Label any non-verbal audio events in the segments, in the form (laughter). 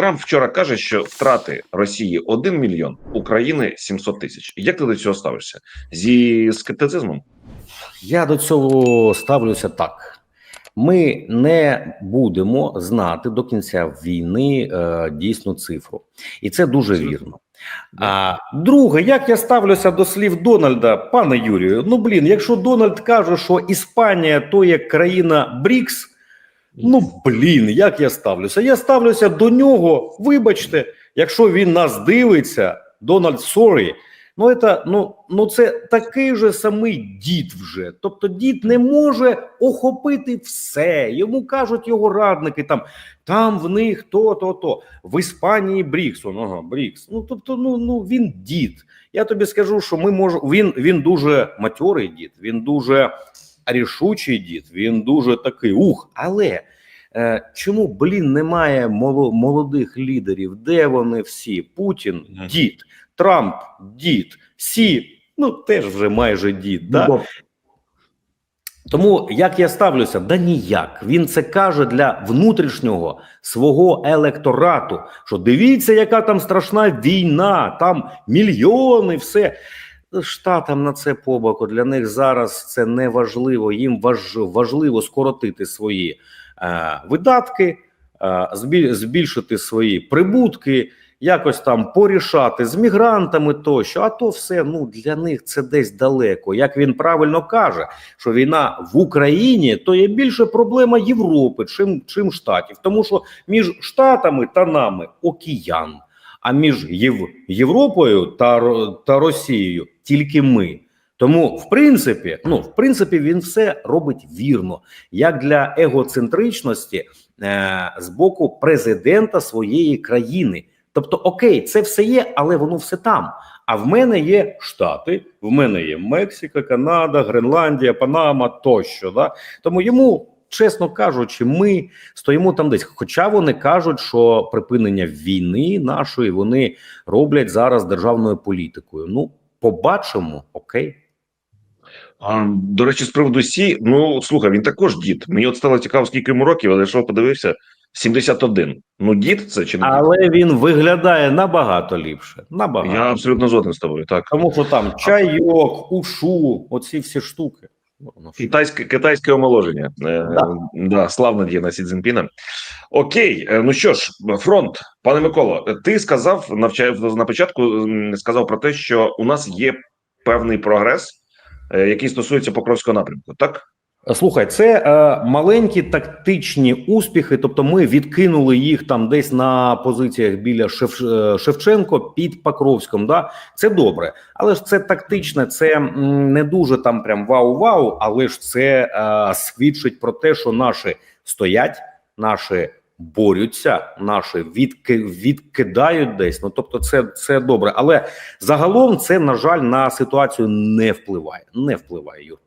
Трамп вчора каже, що втрати Росії 1 мільйон, України 700 тисяч. Як ти до цього ставишся? Зі скептицизмом? Я до цього ставлюся так. Ми не будемо знати до кінця війни е, дійсну цифру, і це дуже вірно. А друге, як я ставлюся до слів Дональда, пане Юрію? Ну блін, якщо Дональд каже, що Іспанія то є країна Брікс, ну блін, як я ставлюся? Я ставлюся до нього. Вибачте, якщо він нас дивиться, Дональд сорі. Ну, це, ну, ну це такий же самий дід вже. Тобто дід не може охопити все. Йому кажуть його радники там, там в них то, то, то. В Іспанії Бріксон. Ага, Брікс. Ну тобто, ну, ну він дід. Я тобі скажу, що ми можемо. Він, він дуже матьорий дід, він дуже рішучий дід, він дуже такий ух. Але е, чому, блін, немає молодих лідерів? Де вони всі? Путін, дід. Трамп, дід, Сі, ну теж вже майже дід. Да? Ну, Тому як я ставлюся? Да ніяк. Він це каже для внутрішнього свого електорату. Що дивіться, яка там страшна війна, там мільйони, все. Штатам на це побоку. Для них зараз це не важливо. Їм важ, важливо скоротити свої е, видатки, е, збільшити свої прибутки, якось там порішати з мігрантами тощо. А то все ну для них це десь далеко. Як він правильно каже, що війна в Україні то є більше проблема Європи, чим, чим штатів, тому що між штатами та нами океан. А між Єв... Європою та, та Росією тільки ми. Тому, в принципі, ну в принципі, він все робить вірно, як для егоцентричності е, з боку президента своєї країни. Тобто, окей, це все є, але воно все там. А в мене є Штати, в мене є Мексика, Канада, Гренландія, Панама тощо. Да? Тому йому, чесно кажучи, ми стоїмо там десь. Хоча вони кажуть, що припинення війни нашої вони роблять зараз державною політикою. Ну, побачимо, окей. А, до речі, з приводу Сі, ну слухай, він також дід. Мені от стало цікаво, скільки йому років, але що подивився, 71. Ну, дід це чи не дід? Але він виглядає набагато ліпше. Набагато. Я абсолютно згоден з тобою. Так. Тому що там чайок, ушу, оці всі штуки. Ну, воно Китайське, китайське омоложення. Е, Да. да, славна діяна Сі Цзіньпіна. Окей, е, ну що ж, фронт, пане Миколо, ти сказав навчав на початку, сказав про те, що у нас є певний прогрес, е, який стосується Покровського напрямку. Так Слухай, це е, маленькі тактичні успіхи. Тобто, ми відкинули їх там десь на позиціях біля Шев, е, Шевченко під Покровськом. Да, це добре, але ж це тактичне, це не дуже там прям вау-вау, але ж це е, свідчить про те, що наші стоять, наші борються, наші відки, відкидають десь. Ну тобто, це, це добре. Але загалом це на жаль на ситуацію не впливає. Не впливає Юр.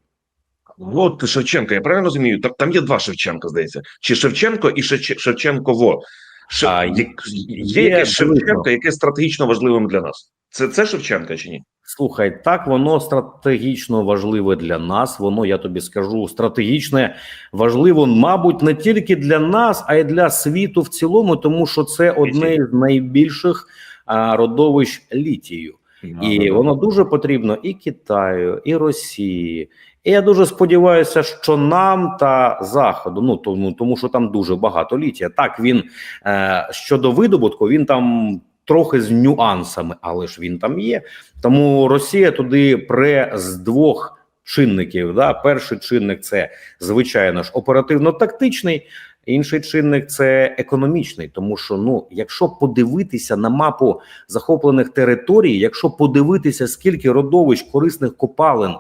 От Шевченко, я правильно розумію? Там, там є два Шевченка, здається, чи Шевченко і Шевче- Шевченково. Ше- А, є, є є якесь Шевченко, яке стратегічно важливим для нас. Це це Шевченка чи ні? Слухай, так воно стратегічно важливе для нас. Воно, я тобі скажу, стратегічне важливо, мабуть, не тільки для нас, а й для світу в цілому, тому що це одне з найбільших а, родовищ літію. І воно дуже потрібно і Китаю, і Росії. І я дуже сподіваюся, що нам та заходу, ну тому, тому що там дуже багато літія. Так він е, щодо видобутку, він там трохи з нюансами, але ж він там є. Тому Росія туди пре з двох чинників. Да? Перший чинник це звичайно ж оперативно-тактичний. Інший чинник це економічний, тому що ну, якщо подивитися на мапу захоплених територій, якщо подивитися, скільки родовищ корисних копалин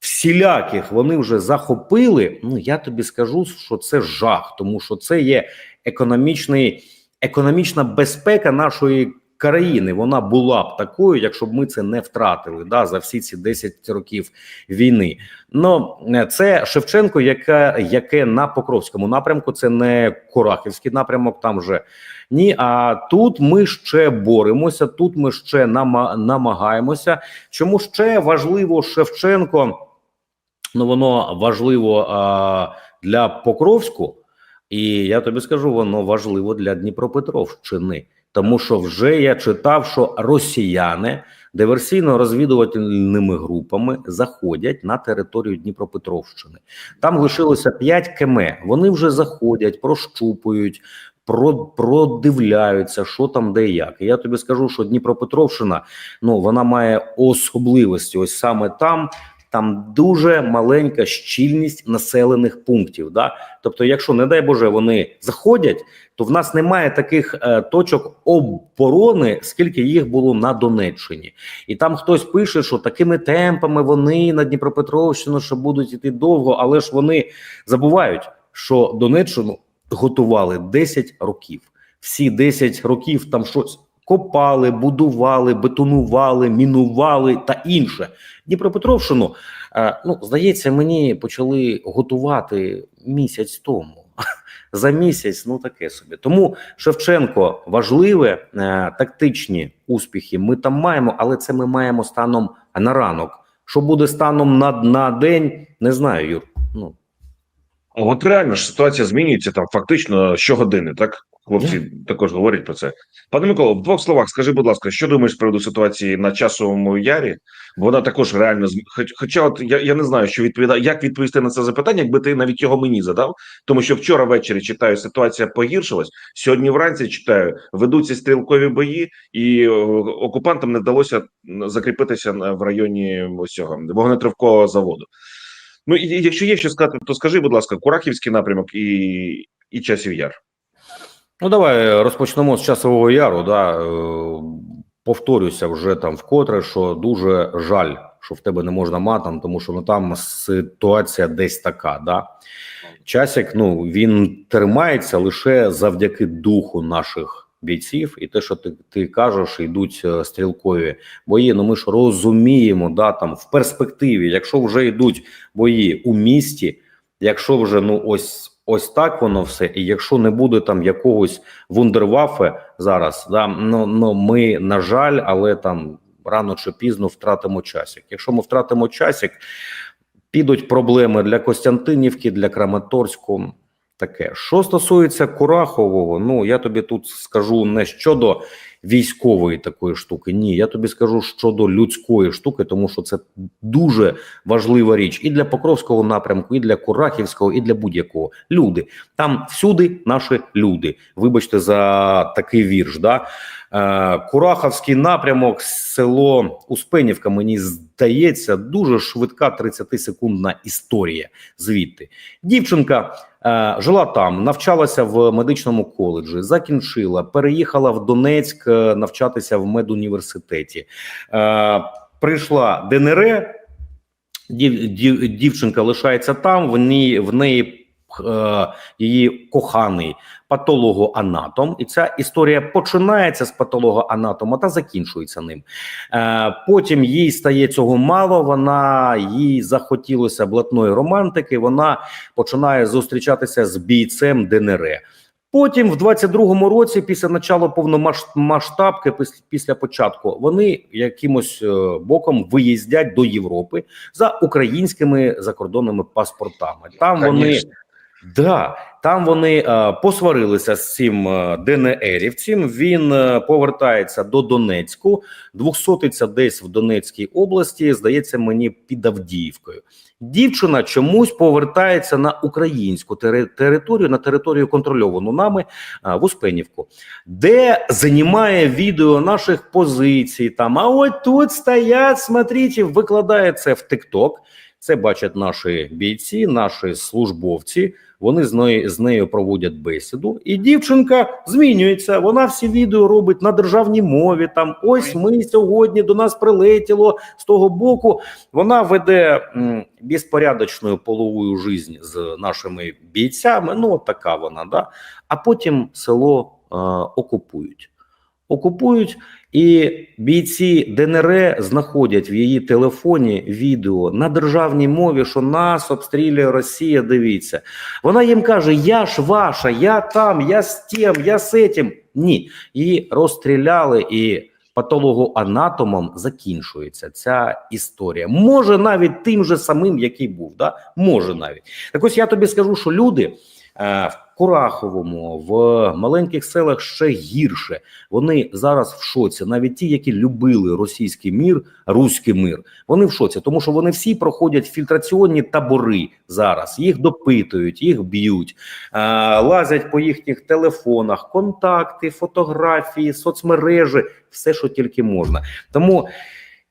всіляких вони вже захопили, ну я тобі скажу, що це жах, тому що це є економічний, економічна безпека нашої країни. Вона була б такою, якщо б ми це не втратили да, за всі ці 10 років війни. Ну це Шевченко, яке, яке на Покровському напрямку, це не Курахівський напрямок, там вже ні. А тут ми ще боремося, тут ми ще нама, намагаємося. Чому ще важливо Шевченко? Ну воно важливо а, для Покровську. І я тобі скажу, воно важливо для Дніпропетровщини, тому що вже я читав, що росіяни диверсійно-розвідувальними групами заходять на територію Дніпропетровщини. Там лишилося 5 км. Вони вже заходять, прощупують, про, продивляються, що там, де і як. Я тобі скажу, що Дніпропетровщина ну вона має особливості. Ось саме там. Там дуже маленька щільність населених пунктів. Да? Тобто, якщо, не дай Боже, вони заходять, то в нас немає таких е, точок оборони, скільки їх було на Донеччині. І там хтось пише, що такими темпами вони на Дніпропетровщину ще будуть іти довго, але ж вони забувають, що Донеччину готували 10 років. Всі 10 років там щось копали, будували, бетонували, мінували та інше. Дніпропетровщину, е, ну здається, мені почали готувати місяць тому. (laughs) За місяць, ну таке собі. Тому Шевченко важливе, е, тактичні успіхи ми там маємо, але це ми маємо станом на ранок. Що буде станом на, на день, не знаю, Юр. Ну От реально ж ситуація змінюється там фактично щогодини, так? Хлопці також говорять про це. Пане Миколо, в двох словах, скажи, будь ласка, що думаєш з приводу ситуації на часовому ярі? Бо вона також реально хоч, хоча, от я, я не знаю, що відповідає, як відповісти на це запитання, якби ти навіть його мені задав. Тому що вчора ввечері читаю, ситуація погіршилась. Сьогодні вранці читаю, ведуться стрілкові бої, і окупантам не вдалося закріпитися в районі ось цього вогнетривкового заводу. Ну і якщо є що сказати, то скажи, будь ласка, Курахівський напрямок і, і часів яр. Ну, давай розпочнемо з часового яру. Да. Е, Повторюся вже там вкотре, що дуже жаль, що в тебе не можна матом, тому що ну там ситуація десь така. Да. Часик, ну він тримається лише завдяки духу наших бійців, і те, що ти, ти кажеш, йдуть е, стрілкові бої. Ну ми ж розуміємо, да там в перспективі, якщо вже йдуть бої у місті, якщо вже ну ось. Ось так воно все, і якщо не буде там якогось вундервафе зараз, да ну, ну ми на жаль, але там рано чи пізно втратимо часик. Якщо ми втратимо часик, підуть проблеми для Костянтинівки, для Краматорську. Таке, що стосується Курахового, ну я тобі тут скажу не щодо військової такої штуки. Ні, я тобі скажу щодо людської штуки, тому що це дуже важлива річ і для Покровського напрямку, і для Курахівського, і для будь-якого. Люди там всюди наші люди. Вибачте за такий вірш. Да? Е, Кураховський напрямок, село Успенівка. Мені здається, дуже швидка 30-секундна історія. Звідти дівчинка е, жила там, навчалася в медичному коледжі, закінчила, переїхала в Донецьк е, навчатися в медуніверситеті. Е, прийшла ДНР. Дів, дів, дівчинка лишається там. В неї, в неї е, її коханий патологоанатом, і ця історія починається з патологоанатома та закінчується ним. Е, потім їй стає цього мало. Вона їй захотілося блатної романтики. Вона починає зустрічатися з бійцем ДНР. Потім, в 22-му році, після начала повномасштабки, після, початку, вони якимось е, боком виїздять до Європи за українськими закордонними паспортами. Там вони Конечно. Да, там вони е, посварилися з цим е, ДНРівцем. Він е, повертається до Донецьку, двохсотиться десь в Донецькій області. Здається, мені під Авдіївкою. Дівчина чомусь повертається на українську тери- територію, на територію контрольовану нами е, в Успенівку, де знімає відео наших позицій. Там а от тут стоять, смотрите, викладає це в TikTok. Це бачать наші бійці, наші службовці. Вони з нею, з нею проводять бесіду, і дівчинка змінюється. Вона всі відео робить на державній мові. Там ось ми сьогодні до нас прилетіло з того боку. Вона веде м, безпорядочну полову життя з нашими бійцями. Ну, така вона, да. А потім село е, окупують. Окупують, і бійці ДНР знаходять в її телефоні відео на державній мові, що нас обстрілює Росія. Дивіться, вона їм каже: Я ж ваша, я там, я з тим, я з цим. Ні, її розстріляли і. Патологоанатомом закінчується ця історія. Може навіть тим же самим, який був. Да? Може навіть. Так ось я тобі скажу, що люди е, Кураховому, в маленьких селах ще гірше. Вони зараз в шоці. Навіть ті, які любили російський мір, руський мир, вони в шоці, тому що вони всі проходять фільтраційні табори зараз. Їх допитують, їх б'ють, е, лазять по їхніх телефонах, контакти, фотографії, соцмережі, все, що тільки можна. Тому.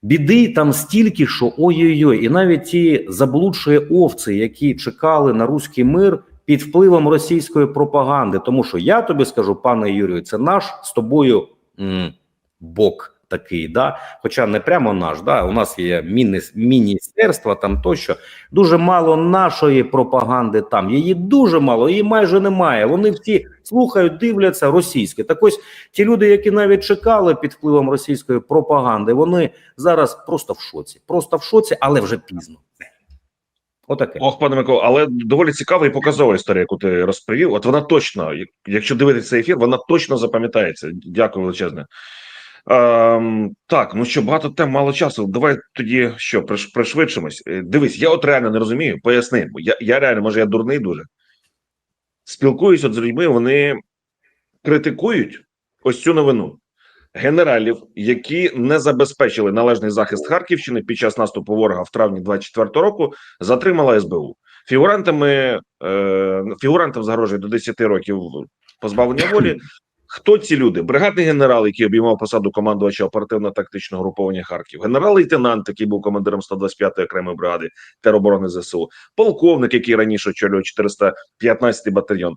Біди там стільки, що ой-ой-ой, і навіть ті заблудші овці, які чекали на руський мир під впливом російської пропаганди. Тому що я тобі скажу, пане Юрію, це наш з тобою м, бок такий, да. Хоча не прямо наш, да. У нас є міні, міністерства там тощо. Дуже мало нашої пропаганди там. Її дуже мало, її майже немає. Вони всі слухають, дивляться російське. Так ось ті люди, які навіть чекали під впливом російської пропаганди, вони зараз просто в шоці. Просто в шоці, але вже пізно. Отаке. Ох, пане Микола, але доволі цікава і показова історія, яку ти розповів. От вона точно, якщо дивитися цей ефір, вона точно запам'ятається. Дякую величезне. Ем, так, ну що, багато тем, мало часу. Давай тоді що, пришвидшимось. Е, Дивись, я от реально не розумію, поясни. Я, я реально, може, я дурний дуже. Спілкуюсь от з людьми, вони критикують ось цю новину генералів, які не забезпечили належний захист Харківщини під час наступу ворога в травні 24 року, затримала СБУ. Фігурантами е, фігурантам загрожує до 10 років позбавлення волі. Хто ці люди? Бригадний генерал, який обіймав посаду командувача оперативно-тактичного груповання Харків, генерал-лейтенант, який був командиром 125-ї окремої бригади тероборони ЗСУ, полковник, який раніше очолював 415-й батальйон.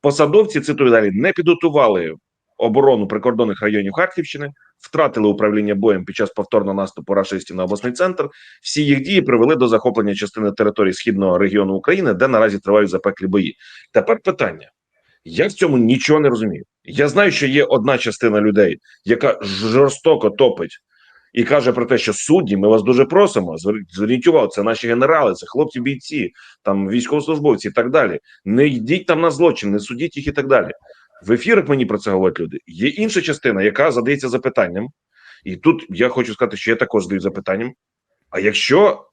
Посадовці цитую далі не підготували оборону прикордонних районів Харківщини, втратили управління боєм під час повторного наступу рашистів на обласний центр. Всі їх дії привели до захоплення частини території східного регіону України, де наразі тривають запеклі бої. Тепер питання: я в цьому нічого не розумію. Я знаю, що є одна частина людей, яка жорстоко топить. І каже про те, що судді, ми вас дуже просимо. зверніть- увагу, це наші генерали, це хлопці бійці, там військовослужбовці і так далі. Не йдіть там на злочин, не судіть їх і так далі. В ефірах мені про це говорять люди. Є інша частина, яка задається запитанням, і тут я хочу сказати, що я також задаю запитанням. А якщо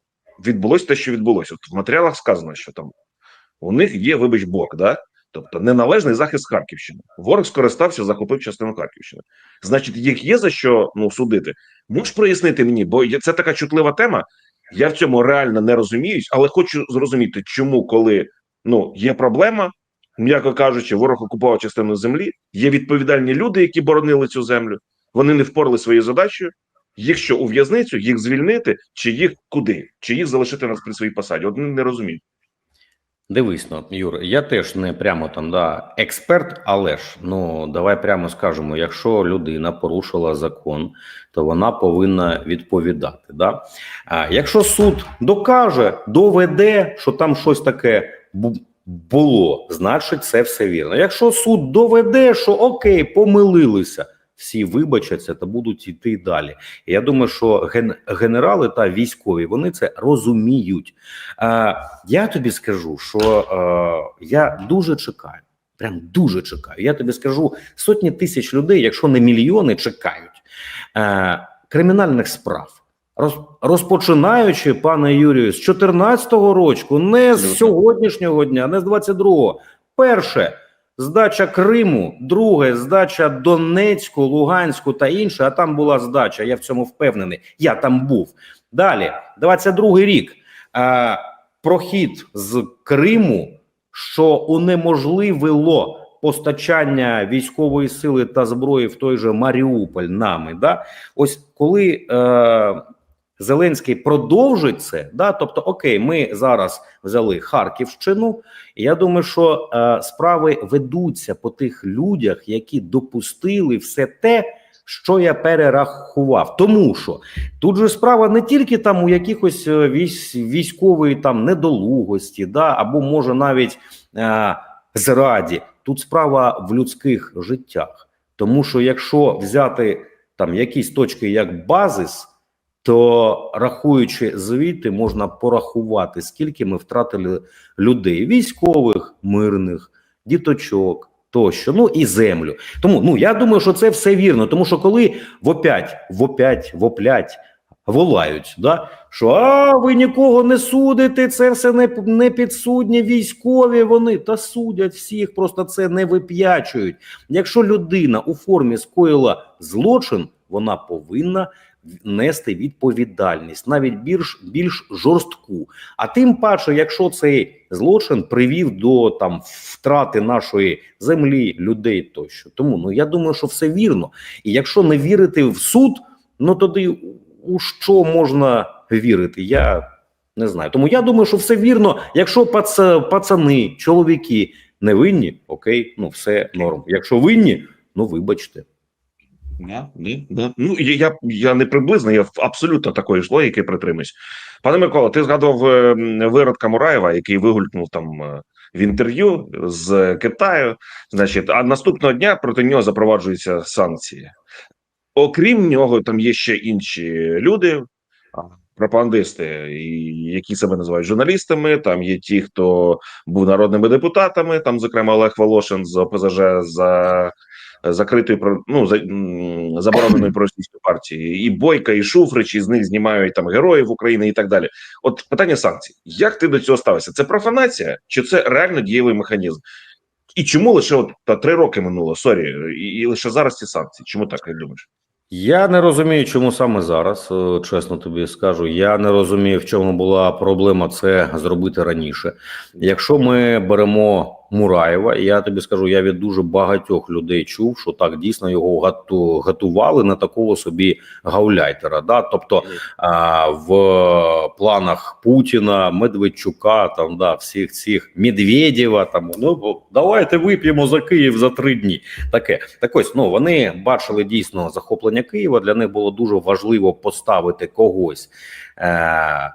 відбулося те, що відбулося, от в матеріалах сказано, що там у них є, вибач, бок, да? тобто неналежний захист Харківщини. Ворог скористався, захопив частину Харківщини. Значить, їх є за що ну, судити. Можеш прояснити мені, бо це така чутлива тема. Я в цьому реально не розуміюсь, але хочу зрозуміти, чому, коли ну є проблема, м'яко кажучи, ворог окупував частину землі. Є відповідальні люди, які боронили цю землю. Вони не впорали своєю задачею. Їх що у в'язницю, їх звільнити, чи їх куди? Чи їх залишити нас при своїй посаді? От не розумію. Дивись, ну, Юр, я теж не прямо там да, експерт, але ж ну давай прямо скажемо: якщо людина порушила закон, то вона повинна відповідати. Да? А якщо суд докаже, доведе, що там щось таке було, значить це все вірно. Якщо суд доведе, що окей, помилилися, всі вибачаться та будуть йти далі. Я думаю, що ген- генерали та військові вони це розуміють. Е, я тобі скажу, що е, я дуже чекаю. Прям дуже чекаю. Я тобі скажу, сотні тисяч людей, якщо не мільйони, чекають е, кримінальних справ. Роз, розпочинаючи, пане Юрію, з 14-го року, не з сьогоднішнього дня, не з 22-го. Перше здача Криму, друге здача Донецьку, Луганську та інше. А там була здача. Я в цьому впевнений. Я там був. Далі, 22-й рік. Е, прохід з Криму, що унеможливило постачання військової сили та зброї в той же Маріуполь нами. Да? Ось коли е, Зеленський продовжить це, да, тобто, окей, ми зараз взяли Харківщину. і Я думаю, що е, справи ведуться по тих людях, які допустили все те, що я перерахував. Тому що тут же справа не тільки там у якихось е, військової там недолугості, да, або може навіть е, зраді. Тут справа в людських життях. Тому що якщо взяти там якісь точки як базис, то рахуючи звідти, можна порахувати, скільки ми втратили людей: військових, мирних, діточок тощо, ну і землю. Тому ну я думаю, що це все вірно. Тому що коли вопять, вопять, воплять, волають, да? що а ви нікого не судите, це все не, не підсудні військові. Вони та судять всіх, просто це не вип'ячують. Якщо людина у формі скоїла злочин, вона повинна нести відповідальність, навіть більш більш жорстку. А тим паче, якщо цей злочин привів до там втрати нашої землі, людей тощо. Тому ну я думаю, що все вірно. І якщо не вірити в суд, ну тоді у що можна вірити? Я не знаю. Тому я думаю, що все вірно. Якщо пац, пацани, чоловіки не винні, окей, ну все норм. Якщо винні, ну вибачте. Да, да, да. Ну я, я, не приблизно, я абсолютно такої ж логіки притримуюсь. Пане Микола, ти згадував е, виродка Мураєва, який вигулькнув там е, в інтерв'ю з Китаю. Значить, а наступного дня проти нього запроваджуються санкції. Окрім нього, там є ще інші люди, пропагандисти, які себе називають журналістами. Там є ті, хто був народними депутатами, там, зокрема, Олег Волошин з ОПЗЖ за закритою ну, за, забороненою проросійської партії, і Бойка, і Шуфрич, і з них знімають там героїв України і так далі. От питання санкцій: як ти до цього ставишся? Це профанація, чи це реально дієвий механізм? І чому лише от та три роки минуло? Сорі, і, і лише зараз ці санкції? Чому так як думаєш? Я не розумію, чому саме зараз. е, Чесно тобі скажу. Я не розумію, в чому була проблема це зробити раніше. Якщо ми беремо Мураєва, І я тобі скажу, я від дуже багатьох людей чув, що так дійсно його гату, готували на такого собі гауляйтера. Да? Тобто а, в планах Путіна, Медведчука, там да, всіх цих Медведєва, там ну давайте вип'ємо за Київ за три дні. Таке так ось ну вони бачили дійсно захоплення Києва. Для них було дуже важливо поставити когось. Е-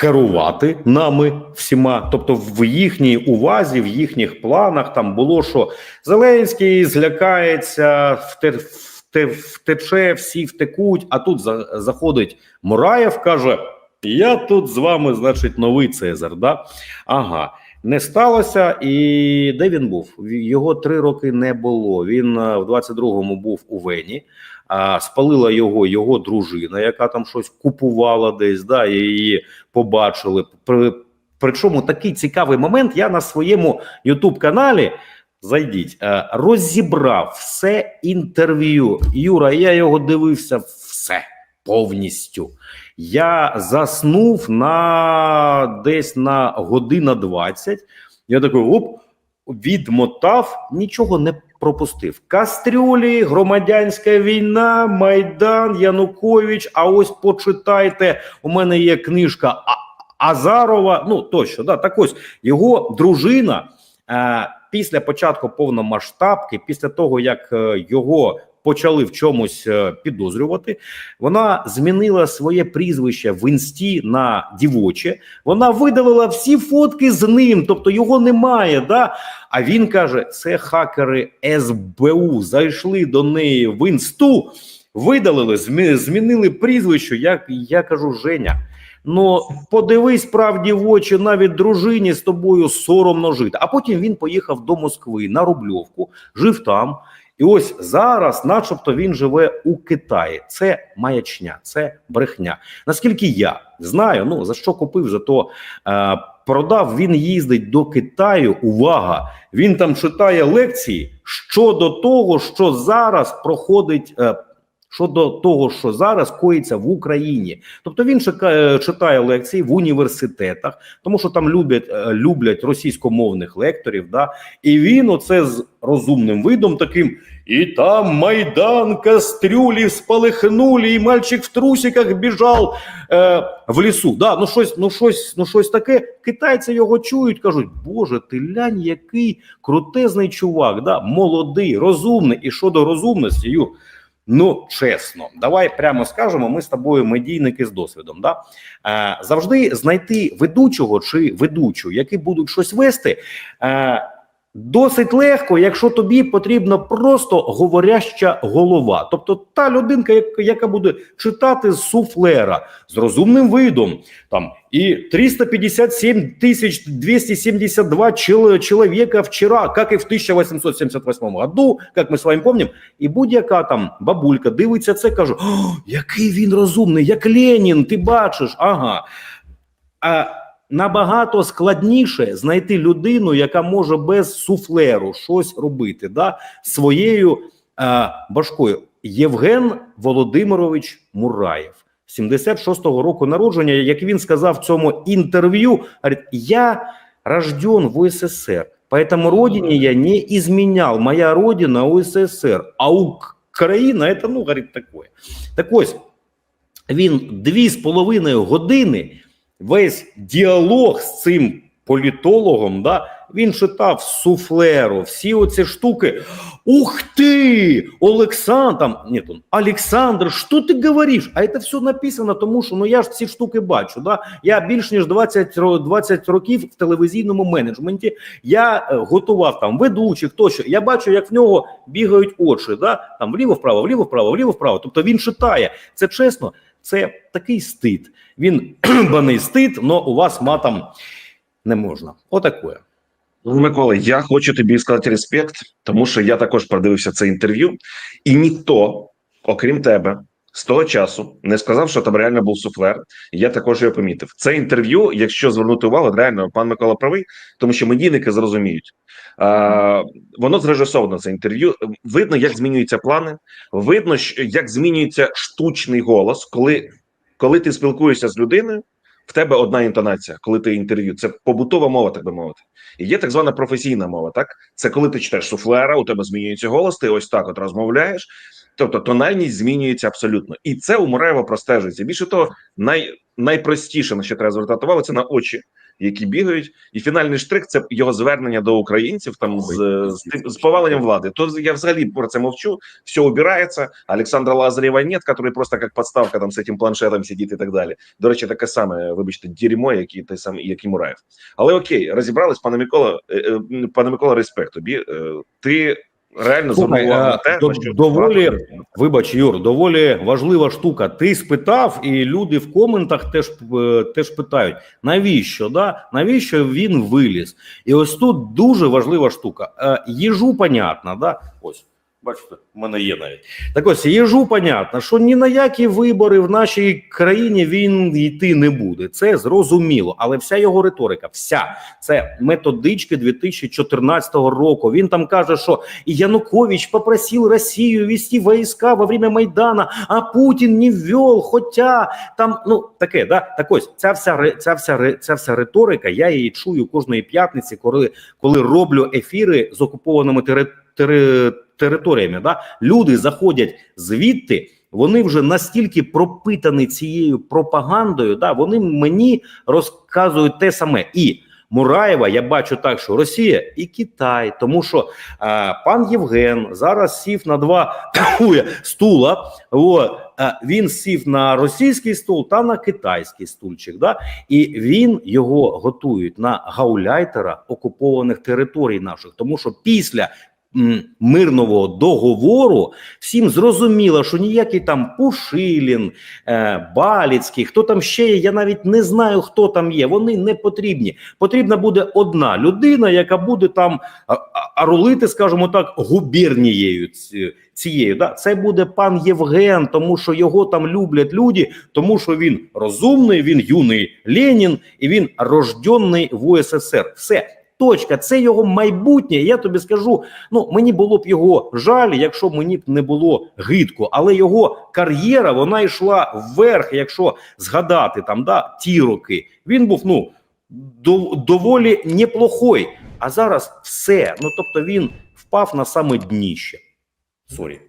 Керувати нами всіма, тобто в їхній увазі, в їхніх планах там було, що Зеленський злякається, вте, вте, втече, всі втекуть. А тут за, заходить Мураєв, каже: Я тут з вами, значить, новий Цезар. Да? Ага, не сталося. І де він був? Його три роки не було. Він е, в 22-му був у Вені. А спалила його його дружина, яка там щось купувала десь, да, і її побачили. При, причому такий цікавий момент. Я на своєму Ютуб каналі зайдіть, е, розібрав все інтерв'ю. Юра, я його дивився все повністю. Я заснув на десь на година 20. Я такий оп, відмотав, нічого не пропустив. Кастрюлі, громадянська війна, Майдан, Янукович. А ось почитайте, у мене є книжка Азарова. Ну тощо, да, так ось його дружина е, після початку повномасштабки, після того як е, його почали в чомусь е, підозрювати, вона змінила своє прізвище в інсті на дівоче. Вона видалила всі фотки з ним, тобто його немає. Да? А він каже: це хакери СБУ зайшли до неї в інсту, видалили, змінили прізвище. Я, я кажу, Женя. Ну, подивись правді в очі, навіть дружині з тобою соромно жити. А потім він поїхав до Москви на Рубльовку, жив там. І ось зараз, начебто, він живе у Китаї. Це маячня, це брехня. Наскільки я знаю, ну за що купив, за то е, продав. Він їздить до Китаю. Увага! Він там читає лекції щодо того, що зараз проходить. Е, Щодо того, що зараз коїться в Україні, тобто він чекає, читає лекції в університетах, тому що там люблять е, люблять російськомовних лекторів. Да, і він оце з розумним видом таким. І там майдан кастрюлі спалихнули, і мальчик в трусиках біжав е, в лісу. Да, ну щось, ну щось, ну щось таке. Китайці його чують, кажуть: Боже, ти лянь, який крутезний чувак, да, молодий, розумний. І щодо розумності, Юр, Ну, чесно, давай прямо скажемо. Ми з тобою медійники з досвідом. Да? Е, завжди знайти ведучого чи ведучу, які будуть щось вести. Досить легко, якщо тобі потрібно просто говоряща голова, тобто та людинка, яка, буде читати з суфлера з розумним видом, там і 357 тисяч 272 чоловіка вчора, як і в 1878 году, як ми з вами пам'ятаємо, і будь-яка там бабулька дивиться це, каже: який він розумний, як Ленін, ти бачиш, ага. А набагато складніше знайти людину, яка може без суфлеру щось робити, да, своєю е, башкою. Євген Володимирович Мураєв, 76-го року народження, як він сказав в цьому інтерв'ю, я рожден в УССР, поэтому родине я не изменял. Моя родина УССР, а Україна это, ну, говорить, такое. Так ось, він дві з половиною години весь діалог з цим політологом, да, він читав суфлеру, всі оці штуки. Ух ти! Олександр, ні, Олександр, що ти говориш? А це все написано, тому що ну я ж ці штуки бачу. Да? Я більш ніж 20, 20 років в телевізійному менеджменті. Я е, готував там ведучих, тощо. Я бачу, як в нього бігають очі, да? там вліво, вправо, вліво, вправо, вліво, вправо. Тобто він читає. Це чесно, це такий стид. Він (clears throat) баний стид, але у вас матом не можна. Отакує. Ну, Микола, я хочу тобі сказати респект, тому що я також продивився це інтерв'ю, і ніхто, окрім тебе, з того часу не сказав, що там реально був суфлер. Я також його помітив. Це інтерв'ю, якщо звернути увагу, реально пан Микола правий, тому що медійники зрозуміють. А, воно зрежисовано це інтерв'ю. Видно, як змінюються плани. Видно, як змінюється штучний голос, коли, коли ти спілкуєшся з людиною. В тебе одна інтонація, коли ти інтерв'ю. Це побутова мова, так би мовити. І є так звана професійна мова. Так, це коли ти читаєш суфлера, у тебе змінюється голос, ти ось так от розмовляєш. Тобто тональність змінюється абсолютно, і це у Мураєва простежується. Більше того, най, найпростіше на що треба звертати увагу, це на очі, які бігають. І фінальний штрих це його звернення до українців там з, з, з поваленням влади. То я взагалі про це мовчу. Все убирається. Александра Лазарєва нет, который просто як подставка там з цим планшетом сидить і так далі. До речі, таке саме, вибачте, дерьмо, як і той самий, як і Мураєв. Але окей, розібрались, пане Микола, е, е, пане Микола, респект тобі. Е, Ти реально Слухай, е, на те, до- що доволі- Вибач, Юр, доволі важлива штука. Ти спитав, і люди в коментах теж е, теж питають: навіщо? Да? Навіщо він виліз? І ось тут дуже важлива штука. Е, Їжу понятно, да? Ось. Бачите, в мене є навіть. Так ось їжу понятно, що ні на які вибори в нашій країні він йти не буде. Це зрозуміло. Але вся його риторика, вся це методички 2014 року. Він там каже, що Янукович попросил Россию вести войска во время Майдана, а Путін не ввел, хоча там ну таке, да так ось ця вся ця вся ця вся риторика. Я її чую кожної п'ятниці, коли коли роблю ефіри з окупованими тери, тери, територіями. Да? Люди заходять звідти. Вони вже настільки пропитані цією пропагандою, да, вони мені розказують те саме. І Мураєва я бачу так, що Росія і Китай, тому що а, пан Євген зараз сів на два (coughs) стула. От, а, він сів на російський стул та на китайський стульчик. Да? І він його готують на гауляйтера окупованих територій наших, тому що після. Мирного договору всім зрозуміло, що ніякий там Пушилін, е, Баліцький, хто там ще є, я навіть не знаю, хто там є. Вони не потрібні. Потрібна буде одна людина, яка буде там рулити, скажімо так, губернією цією. Да? Це буде пан Євген, тому що його там люблять люди, тому що він розумний, він юний Ленін і він рожденний в УССР. Все. Точка, це його майбутнє. Я тобі скажу, ну мені було б його жаль, якщо мені б не було гидко, але його кар'єра вона йшла вверх, якщо згадати там да ті роки. Він був ну доволі неплохой. А зараз все. Ну тобто він впав на саме дніще. Сорі.